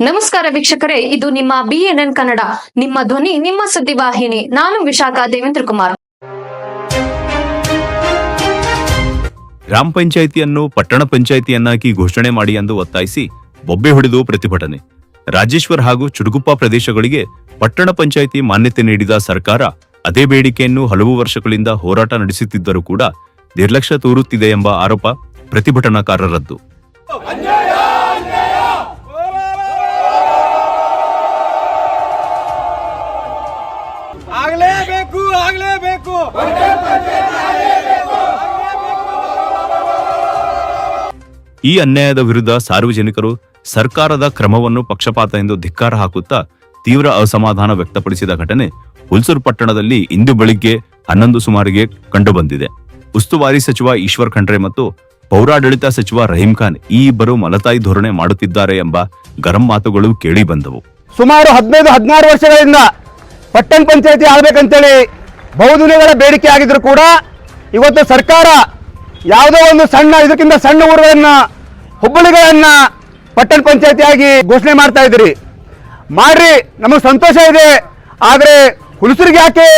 ನಮಸ್ಕಾರ ವೀಕ್ಷಕರೇ, ಇದು ನಿಮ್ಮ ಬಿಎನ್ಎನ್ ಕನ್ನಡ, ನಿಮ್ಮ ಧ್ವನಿ, ನಿಮ್ಮ ಸುದ್ದಿವಾಹಿನಿ ನಾನು ವಿಶಾಖ ದೇವೇಂದ್ರ ಕುಮಾರ್. ಗ್ರಾಮ ಪಂಚಾಯಿತಿಯನ್ನು ಪಟ್ಟಣ ಪಂಚಾಯಿತಿಯನ್ನಾಗಿ ಘೋಷಣೆ ಮಾಡಿ ಎಂದು ಒತ್ತಾಯಿಸಿ ಬೊಬ್ಬೆ ಹೊಡೆದು ಪ್ರತಿಭಟನೆ. ರಾಜೇಶ್ವರ್ ಹಾಗೂ ಚುಡುಗುಪ್ಪ ಪ್ರದೇಶಗಳಿಗೆ ಪಟ್ಟಣ ಪಂಚಾಯಿತಿ ಮಾನ್ಯತೆ ನೀಡಿದ ಸರ್ಕಾರ ಅದೇ ಬೇಡಿಕೆಯನ್ನು ಹಲವು ವರ್ಷಗಳಿಂದ ಹೋರಾಟ ನಡೆಸುತ್ತಿದ್ದರೂ ಕೂಡ ನಿರ್ಲಕ್ಷ್ಯ ತೋರುತ್ತಿದೆ ಎಂಬ ಆರೋಪ ಪ್ರತಿಭಟನಾಕಾರರದ್ದು. ಆಗ್ಲೇಬೇಕು ಆಗ್ಲೇಬೇಕು. ಈ ಅನ್ಯಾಯದ ವಿರುದ್ಧ ಸಾರ್ವಜನಿಕರು ಸರ್ಕಾರದ ಕ್ರಮವನ್ನು ಪಕ್ಷಪಾತ ಎಂದು ಧಿಕ್ಕಾರ ಹಾಕುತ್ತಾ ತೀವ್ರ ಅಸಮಾಧಾನ ವ್ಯಕ್ತಪಡಿಸಿದ ಘಟನೆ ಹುಲ್ಸೂರು ಪಟ್ಟಣದಲ್ಲಿ ಇಂದು ಬೆಳಿಗ್ಗೆ ಹನ್ನೊಂದು ಸುಮಾರಿಗೆ ಕಂಡುಬಂದಿದೆ. ಉಸ್ತುವಾರಿ ಸಚಿವ ಈಶ್ವರ್ ಖಂಡ್ರೆ ಮತ್ತು ಪೌರಾಡಳಿತ ಸಚಿವ ರಹೀಂ ಖಾನ್ ಈ ಇಬ್ಬರು ಮಲತಾಯಿ ಧೋರಣೆ ಮಾಡುತ್ತಿದ್ದಾರೆ ಎಂಬ ಗರಂ ಮಾತುಗಳು ಕೇಳಿ ಬಂದವು. ಸುಮಾರು ಹದಿನೈದು ಹದಿನಾರು ವರ್ಷಗಳಿಂದ ಪಟ್ಟಣ ಪಂಚಾಯತಿ ಆಗ್ಬೇಕಂತೇಳಿ ಬಹುದಿನಗಳ ಬೇಡಿಕೆ ಆಗಿದ್ರು ಕೂಡ ಇವತ್ತು ಸರ್ಕಾರ ಯಾವುದೋ ಒಂದು ಸಣ್ಣ, ಇದಕ್ಕಿಂತ ಸಣ್ಣ ಊರುಗಳನ್ನ, ಹುಬ್ಬಳ್ಳಿಗಳನ್ನ ಪಟ್ಟಣ ಪಂಚಾಯತಿಯಾಗಿ ಘೋಷಣೆ ಮಾಡ್ತಾ ಇದ್ದೀರಿ. ಮಾಡ್ರಿ, ನಮಗೆ ಸಂತೋಷ ಇದೆ. ಆದರೆ ಹುಲಸೂರಿಗೆ ಯಾಕೆ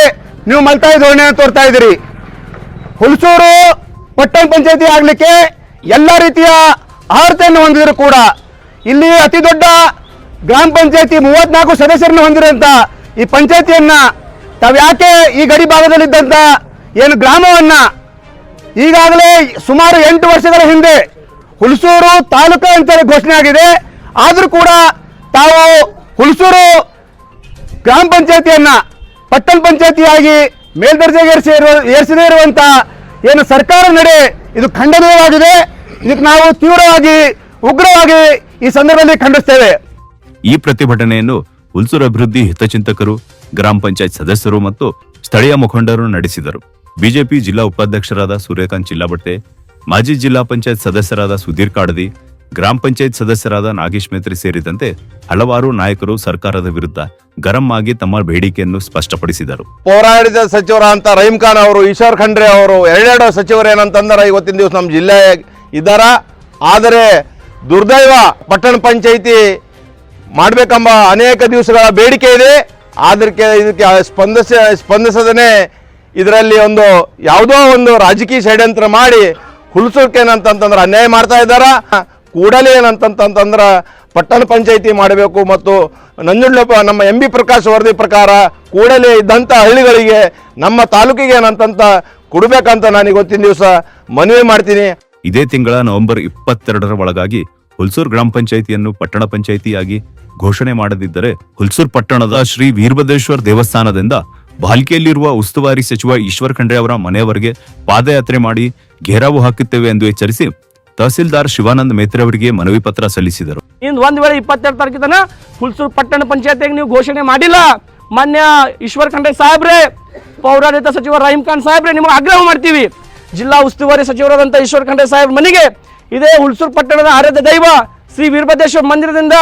ನೀವು ಮಲ್ತಾಯಿ ಧೋರಣೆ ತೋರ್ತಾ ಇದ್ದೀರಿ? ಹುಲಸೂರು ಪಟ್ಟಣ ಪಂಚಾಯತಿ ಆಗ್ಲಿಕ್ಕೆ ಎಲ್ಲ ರೀತಿಯ ಅರ್ಹತೆಯನ್ನು ಹೊಂದಿದ್ರು ಕೂಡ. ಇಲ್ಲಿ ಅತಿ ದೊಡ್ಡ ಗ್ರಾಮ ಪಂಚಾಯತಿ ಮೂವತ್ನಾಲ್ಕು ಸದಸ್ಯರನ್ನು ಹೊಂದಿರುವಂತ ಈ ಪಂಚಾಯತಿಯನ್ನ ತಾವು ಯಾಕೆ ಈ ಗಡಿ ಭಾಗದಲ್ಲಿದ್ದಂತ ಏನು ಗ್ರಾಮವನ್ನ ಈಗಾಗಲೇ ಸುಮಾರು ಎಂಟು ವರ್ಷಗಳ ಹಿಂದೆ ಹುಲಸೂರು ತಾಲೂಕು ಅಂತೇಳಿ ಘೋಷಣೆ ಆಗಿದೆ. ಆದರೂ ಕೂಡ ತಾವು ಹುಲಸೂರು ಗ್ರಾಮ ಪಂಚಾಯತಿಯನ್ನ ಪಟ್ಟಣ ಪಂಚಾಯತಿಯಾಗಿ ಮೇಲ್ದರ್ಜೆಗೆ ಏರಿಸಿ ಏರಿಸದೇ ಇರುವಂತ ಏನು ಸರ್ಕಾರ ನಡೆ ಇದು ಖಂಡನೀಯವಾಗಿದೆ. ಇದಕ್ಕೆ ನಾವು ತೀವ್ರವಾಗಿ ಉಗ್ರವಾಗಿ ಈ ಸಂದರ್ಭದಲ್ಲಿ ಖಂಡಿಸ್ತೇವೆ. ಈ ಪ್ರತಿಭಟನೆಯನ್ನು ಹುಲ್ಸೂರು ಅಭಿವೃದ್ಧಿ ಹಿತಚಿಂತಕರು, ಗ್ರಾಮ ಪಂಚಾಯತ್ ಸದಸ್ಯರು ಮತ್ತು ಸ್ಥಳೀಯ ಮುಖಂಡರು ನಡೆಸಿದರು. ಬಿಜೆಪಿ ಜಿಲ್ಲಾ ಉಪಾಧ್ಯಕ್ಷರಾದ ಸೂರ್ಯಕಾಂತ್ ಚಿಲ್ಲಾಬಟ್ಟೆ, ಮಾಜಿ ಜಿಲ್ಲಾ ಪಂಚಾಯತ್ ಸದಸ್ಯರಾದ ಸುಧೀರ್ ಕಾಡದಿ, ಗ್ರಾಮ ಪಂಚಾಯತ್ ಸದಸ್ಯರಾದ ನಾಗೇಶ್ ಮೇತ್ರಿ ಸೇರಿದಂತೆ ಹಲವಾರು ನಾಯಕರು ಸರ್ಕಾರದ ವಿರುದ್ಧ ಗರಂ ಆಗಿ ತಮ್ಮ ಬೇಡಿಕೆಯನ್ನು ಸ್ಪಷ್ಟಪಡಿಸಿದರು. ಪೌರಾಡಳಿತ ಸಚಿವರ ಅಂತ ರಹೀಂ ಖಾನ್ ಅವರು, ಈಶ್ವರ್ ಖಂಡ್ರೆ ಅವರು, ಎರಡೆರಡು ಸಚಿವರು ಏನಂತಂದ್ರೆ ಇವತ್ತಿನ ದಿವಸ ನಮ್ಮ ಜಿಲ್ಲೆ ಇದ್ದಾರ? ಆದರೆ ದುರ್ದೈವ ಪಟ್ಟಣ ಪಂಚಾಯಿತಿ ಮಾಡಬೇಕೆಂಬ ಅನೇಕ ದಿವಸಗಳ ಬೇಡಿಕೆ ಇದೆ. ಅದಕ್ಕೆ ಇದಕ್ಕೆ ಸ್ಪಂದಿಸ ಸ್ಪಂದಿಸದೇ ಇದರಲ್ಲಿ ಒಂದು ಯಾವುದೋ ಒಂದು ರಾಜಕೀಯ ಷಡ್ಯಂತ್ರ ಮಾಡಿ ಹುಲ್ಸೋಕೆ ಏನಂತಂತಂದ್ರೆ ಅನ್ಯಾಯ ಮಾಡ್ತಾ ಇದ್ದಾರ? ಕೂಡಲೇ ಏನಂತಂತಂದ್ರೆ ಪಟ್ಟಣ ಪಂಚಾಯಿತಿ ಮಾಡಬೇಕು ಮತ್ತು ನಂಜುಳ್ಳಪ್ಪ ನಮ್ಮ ಎಂ ಬಿ ಪ್ರಕಾಶ್ ವರದಿ ಪ್ರಕಾರ ಕೂಡಲೇ ಇದ್ದಂಥ ಹಳ್ಳಿಗಳಿಗೆ ನಮ್ಮ ತಾಲೂಕಿಗೆ ಏನಂತಂತ ಕೊಡಬೇಕಂತ ನಾನು ಗೊತ್ತಿನ ದಿವಸ ಮನವಿ ಮಾಡ್ತೀನಿ. ಇದೇ ತಿಂಗಳ ನವೆಂಬರ್ ಇಪ್ಪತ್ತೆರಡರ ಒಳಗಾಗಿ ಹುಲ್ಸೂರ್ ಗ್ರಾಮ ಪಂಚಾಯಿತಿಯನ್ನು ಪಟ್ಟಣ ಪಂಚಾಯಿತಿಯಾಗಿ ಘೋಷಣೆ ಮಾಡದಿದ್ದರೆ ಹುಲ್ಸೂರ್ ಪಟ್ಟಣದ ಶ್ರೀ ವೀರಭದ್ರೇಶ್ವರ ದೇವಸ್ಥಾನದಿಂದ ಬಾಲ್ಕಿಯಲ್ಲಿರುವ ಉಸ್ತುವಾರಿ ಸಚಿವ ಈಶ್ವರ್ ಖಂಡ್ರೆ ಅವರ ಮನೆಯವರೆಗೆ ಪಾದಯಾತ್ರೆ ಮಾಡಿ ಘೇರಾವು ಹಾಕುತ್ತೇವೆ ಎಂದು ಎಚ್ಚರಿಸಿ ತಹಸೀಲ್ದಾರ್ ಶಿವಾನಂದ್ ಮೇತ್ರೆ ಅವರಿಗೆ ಮನವಿ ಪತ್ರ ಸಲ್ಲಿಸಿದರು. ಇನ್ನು ಒಂದು ವೇಳೆ ಇಪ್ಪತ್ತೆರಡು ತಾರೀಕು ತನ ಹುಲ್ಸೂರು ಪಟ್ಟಣ ಪಂಚಾಯತಿಯಾಗಿ ನೀವು ಘೋಷಣೆ ಮಾಡಿಲ್ಲ, ಮಾನ್ಯ ಈಶ್ವರ್ ಖಂಡ್ರೆ ಸಾಹೇಬ್ರೆ, ಪೌರಾಡಳಿತ ಸಚಿವ ರಹೀಂ ಖಾನ್ ಸಾಹೇಬ್ರೆ, ನಿಮಗೆ ಆಗ್ರಹ ಮಾಡ್ತೀವಿ. ಜಿಲ್ಲಾ ಉಸ್ತುವಾರಿ ಸಚಿವರಾದಂಥ ಈಶ್ವರ್ ಖಂಡ್ರೆ ಸಾಹೇಬ್ ಮನೆಗೆ ಇದೇ ಹುಲ್ಸೂರು ಪಟ್ಟಣದ ಆರಾಧ್ಯ ದೈವ ಶ್ರೀ ವೀರಭದ್ರೇಶ್ವರ ಮಂದಿರದಿಂದ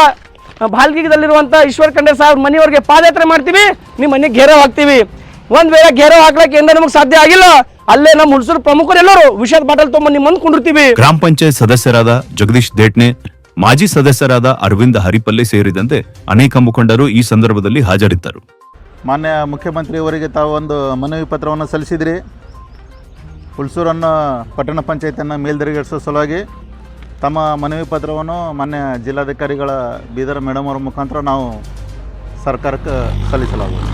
ಬಾಲ್ಗಿಗದಲ್ಲಿರುವಂಥ ಈಶ್ವರ ಖಂಡೇ ಸಾಹೇಬ್ ಮನೆಯವರಿಗೆ ಪಾದಯಾತ್ರೆ ಮಾಡ್ತೀವಿ. ನಿಮ್ಮ ಮನೆಗೆ ಘೇರಾವ್ ಹಾಕ್ತೀವಿ. ಒಂದ್ ವೇಳೆ ಘೇರಾವ್ ಹಾಕ್ಲಕ್ಕೆ ಏನೋ ನಮಗೆ ಸಾಧ್ಯ ಆಗಿಲ್ಲ ಅಲ್ಲೇ ನಮ್ಮ ಹುಲ್ಸೂರು ಪ್ರಮುಖರೆಲ್ಲರೂ ವಿಷಯದ ಬಾಟಲ್ ತೊಗೊಂಡು ನಿಮ್ಮ ಮುಂದೆ ಕುಂಡಿರ್ತೀವಿ. ಗ್ರಾಮ ಪಂಚಾಯತ್ ಸದಸ್ಯರಾದ ಜಗದೀಶ್ ದೇಟ್ನೆ ಮಾಜಿ ಸದಸ್ಯರಾದ ಅರವಿಂದ ಹರಿಪಲ್ಲೆ ಸೇರಿದಂತೆ ಅನೇಕ ಮುಖಂಡರು ಈ ಸಂದರ್ಭದಲ್ಲಿ ಹಾಜರಿದ್ದರು. ಮಾನ್ಯ ಮುಖ್ಯಮಂತ್ರಿಯವರಿಗೆ ತಾವು ಒಂದು ಮನವಿ ಪತ್ರವನ್ನು ಸಲ್ಲಿಸಿದಿರಿ. ಹುಲ್ಸೂರನ್ನು ಪಟ್ಟಣ ಪಂಚಾಯತಿಯನ್ನು ಮೇಲ್ದರ್ಗೇರಿಸೋ ಸಲುವಾಗಿ ತಮ್ಮ ಮನವಿ ಪತ್ರವನ್ನು ಮಾನ್ಯ ಜಿಲ್ಲಾಧಿಕಾರಿಗಳ ಬೀದರ್ ಮೇಡಮ್ ಅವರ ಮುಖಾಂತರ ನಾವು ಸರ್ಕಾರಕ್ಕೆ ಸಲ್ಲಿಸಲಾಗುವುದು.